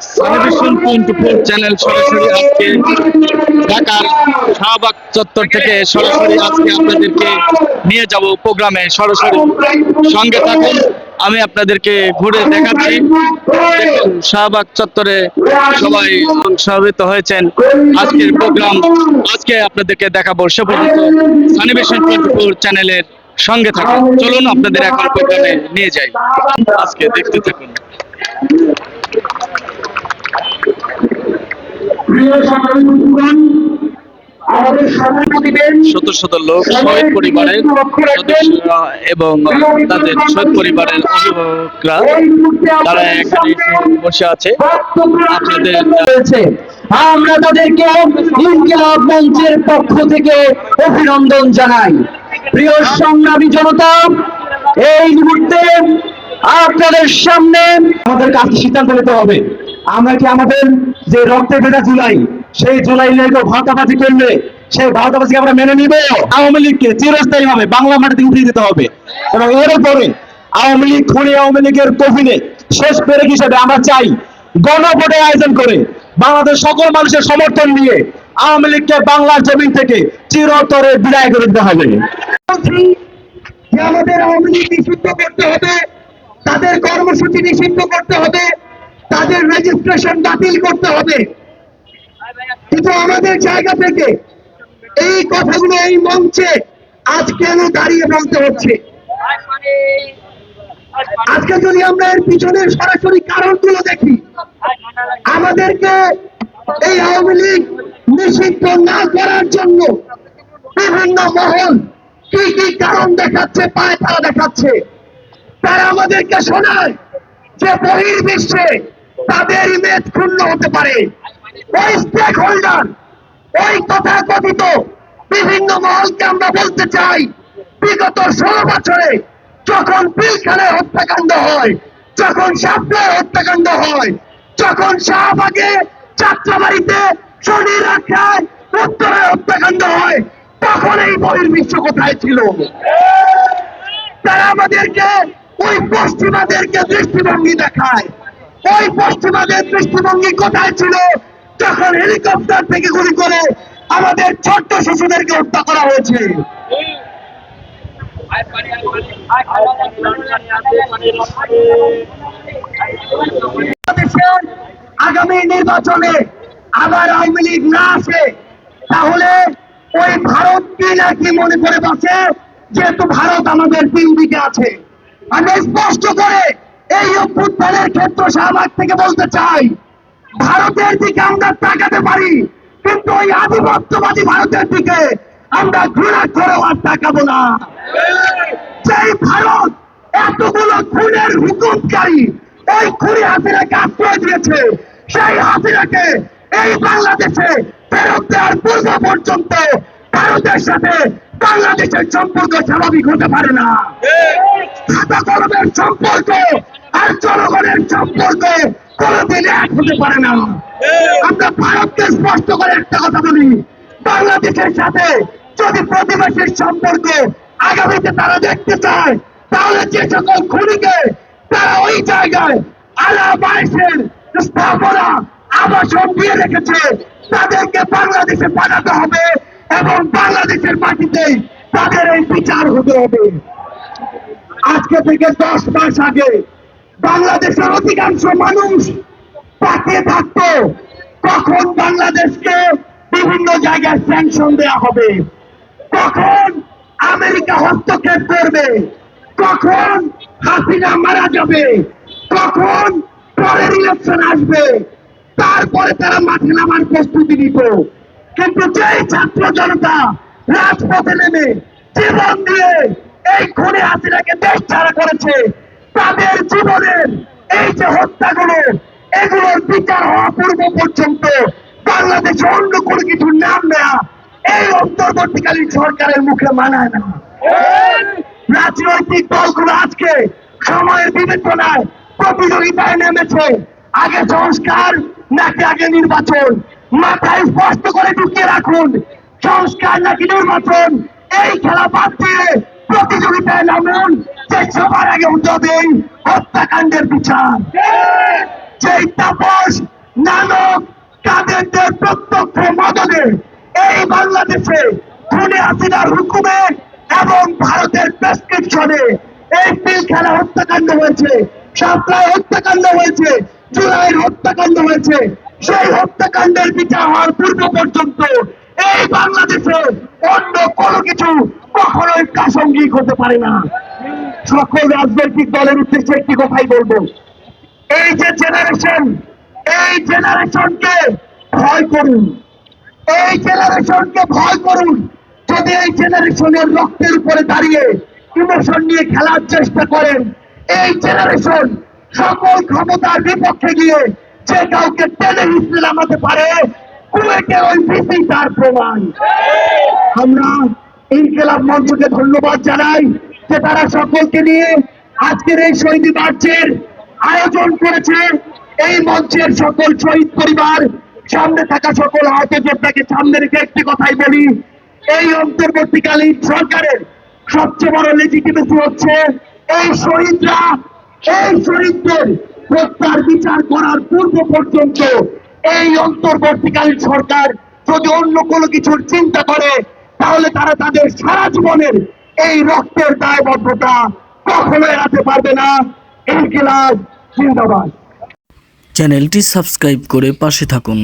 Television channel সরাসরি আজকে ঢাকার শাহবাগ চত্বর থেকে সরাসরি আজকে আপনাদেরকে নিয়ে যাব প্রোগ্রামে। সরাসরি সঙ্গে থাকুন, আমি আপনাদেরকে ঘুরে দেখাচ্ছি। শাহবাগ চত্বরে সবাই সমাবেত হয়েছেন। আজকের প্রোগ্রাম, আজকে আপনাদেরকে দেখাবো সে পর্যন্ত। সানিভিশন টোয়েন্টি চ্যানেলের সঙ্গে থাকুন। চলুন আপনাদের এখন প্রোগ্রামে নিয়ে যাই। আজকে দেখতে থাকুন। শত শত লোক শহীদ পরিবারের সদস্যরা এবং তাদের শহীদ পরিবারের অভিভাবকরা তারা এখানে বসে আছে। আপনাদের আমরা তাদেরকে ইনকিলাব মঞ্চের পক্ষ থেকে অভিনন্দন জানাই। প্রিয় সংগ্রামী জনতা এই মুহূর্তে আপনাদের সামনে আমাদের কাছে সিদ্ধান্ত নিতে হবে। আমরা কি আমাদের যে রক্তে ভেজা জুলাই, সেই জুলাই নিয়ে ভাতাবাজি করলে সেই ভাতাবাজিকে আমরা মেনে নিব? আওয়ামী লীগকে চিরস্থায়ী ভাবে বাংলা মাটি থেকে উঠিয়ে দিতে হবে। এবং এরপরে আওয়ামী লীগ, খুনি আওয়ামী লীগের কফিনে শেষ পেরেক হিসেবে আমরা চাই গণভোটের আয়োজন করে বাংলাদেশ সকল মানুষের সমর্থন নিয়ে আওয়ামী লীগকে বাংলার জমিন থেকে চিরতরে বিদায় করে দিতে হবে। আমাদের আওয়ামী লীগ নিষিদ্ধ করতে হবে কর্মসূচি নিষিদ্ধ করতে হবে, তাদের রেজিস্ট্রেশন বাতিল করতে হবে। কিন্তু আমাদের জায়গা থেকে এই কথাগুলো এই মঞ্চে আজ কেন দাঁড়িয়ে বলতে হচ্ছে? আজকে যদি আমরা এর পিছনের সরাসরি কারণগুলো দেখি, আমাদেরকে এই আওয়ামী লীগ নিষিদ্ধ না করার জন্য বিভিন্ন মহল কি কি কারণ দেখাচ্ছে, পায়ে তারা দেখাচ্ছে। তারা আমাদেরকে শোনায় যে বহির্বিশ্বে তাদের ইমেজ ক্ষুণ্ণ হতে পারে। ওই স্টেক হোল্ডার ওই তথা কথিত বিভিন্ন মহলকে আমরা বলতে চাই, বিগত ষোলো বছরে যখন পিলখানায় হত্যাকাণ্ড হয়, যখন সাপলায় হত্যাকাণ্ড হয়, যখন শাহবাগে যাত্রাবাড়িতে শনি রাখায় উত্তরে হত্যাকাণ্ড হয়, তখন এই বহির্বিশ্ব কোথায় ছিল? তারা আমাদেরকে ওই পশ্চিমাদেরকে দৃষ্টিভঙ্গি দেখায়। ওই পশ্চিমাদের দৃষ্টিভঙ্গি কোথায় ছিল? যখন হেলিকপ্টার থেকে গুলি করে আমাদের ছোট্ট শিশুদেরকে হত্যা করা হয়েছে। আগামী নির্বাচনে আবার আওয়ামী লীগ না আসে, তাহলে ওই ভারত কি নাকি মনে করে বসে, যেহেতু ভারত আমাদের তিন দিকে আছে। আমি স্পষ্ট করে এই অভ্যুত্থানের ক্ষেত্র শাহবাগ থেকে বলতে চাই, ভারতের দিকে আমরা তাকাতে পারি, কিন্তু ওই আধিপত্যবাদী ভারতের দিকে আমরা ঘৃণা করেও আর তাকাবো না। যেই ভারত এতগুলো খুনের হুকুমকারী ওই খুনি হাসিনাকে আশ্রয় দিয়েছে, সেই হাসিনাকে এই বাংলাদেশে ফেরত দেওয়ার পূর্ব পর্যন্ত ভারতের সাথে বাংলাদেশের সম্পর্ক স্বাভাবিক হতে পারে না। খাতা কলমের সম্পর্ক আর জনগণের সম্পর্ক কোনোদিন এক হতে পারে না। আমরা ভারতকে স্পষ্ট করে একটা কথা বলি, বাংলাদেশের সাথে যদি প্রতিবেশীর সম্পর্ক আগামীতে তারা দেখতে চায়, তাহলে যে সকল খুনিকে তারা ওই জায়গায় আলা বাইশের স্থাপনা আবাসন দিয়ে রেখেছে, তাদেরকে বাংলাদেশে পাঠাতে হবে। এবং বাংলাদেশের মাটিতেই তাদের এই বিচার হতে হবে। আজকে থেকে দশ মাস আগে বাংলাদেশের অধিকাংশ মানুষ তাকিয়ে থাকতো। কখন বাংলাদেশকে বিভিন্ন জায়গায় স্যাংশন দেওয়া হবে? কখন আমেরিকা হস্তক্ষেপ করবে? কখন হাসিনা মারা যাবে? কখন পরের ইলেকশন আসবে? তারপরে তারা মাঠে নামার প্রস্তুতি নিত। কিন্তু যেই ছাত্র জনতা রাজপথে নেমে জীবন দিয়ে এই খুনে হাসিনাকে দেশ ছাড়া করেছে। তাদের জীবনের এই যে হত্যাগুলো, এগুলোর বিচার হওয়া পূর্ব পর্যন্ত বাংলাদেশে অন্য কোনো কিছুর নাম নেয়া এই অন্তর্বর্তীকালীন সরকারের মুখে মানায় না। রাজনৈতিক দলগুলো আজকে সময়ের বিবেচনায় প্রতিযোগিতায় নেমেছে। আগে সংস্কার, নাকি আগে নির্বাচন? মাথায় স্পষ্ট করে ঢুকিয়ে রাখুন। সংস্কার নাকি নির্বাচন? এই খেলা বাদ দিয়ে প্রতিযোগিতায় নামুন। যে সবার আগে হতে হত্যাকাণ্ডের বিচার। সেই তাপস, নানক, কাদেরদের প্রত্যক্ষ মদনে এই বাংলাদেশে খুনে হাসিনার হুকুমে এবং ভারতের প্রেসক্রিপশনে এই পিল খেলা হত্যাকাণ্ড হয়েছে। সাপ্লাই হত্যাকাণ্ড হয়েছে। জুলাইয়ের হত্যাকাণ্ড হয়েছে। সেই হত্যাকাণ্ডের বিচার হওয়ার পূর্ব পর্যন্ত এই বাংলাদেশে অন্য কোনো কিছু কখনোই প্রাসঙ্গিক হতে পারে না। সকল রাজনৈতিক দলের উদ্দেশ্যে একটি কথাই বলব। এই যে জেনারেশন এই জেনারেশনকে ভয় করুন। এই জেনারেশনকে ভয় করুন। যদি এই জেনারেশনের রক্তের উপরে দাঁড়িয়ে ইমোশন নিয়ে খেলার চেষ্টা করেন, এই জেনারেশন সকল ক্ষমতার বিপক্ষে গিয়ে যে কাউকে টেনে হিসেবে নামাতে পারে, কুয়েটে ওই বিসি তার প্রমাণ। আমরা ইনকেলাব মঞ্চকে ধন্যবাদ জানাই যে তারা সকলকে নিয়ে আজকের এই শহীদ মার্চের আয়োজন করেছে। এই মঞ্চের সকল শহীদ পরিবার, সামনে থাকা সকল আহত যোদ্ধাকে সামনে রেখে একটি কথাই বলি, এই অন্তর্বর্তীকালীন সরকারের সবচেয়ে বড় লেজিটিমেসি হচ্ছে এই শহীদরা, এই শহীদদের হত্যার বিচার করার পূর্ব পর্যন্ত এই অন্তর্বর্তীকালীন সরকার যদি অন্য কোনো কিছুর চিন্তা করে, তাহলে তারা তাদের সারা জীবনের এই রক্তের দায়বদ্ধতা কখনো এড়াতে পারবে না। এই জিন্দাবাদ। চ্যানেলটি সাবস্ক্রাইব করে পাশে থাকুন।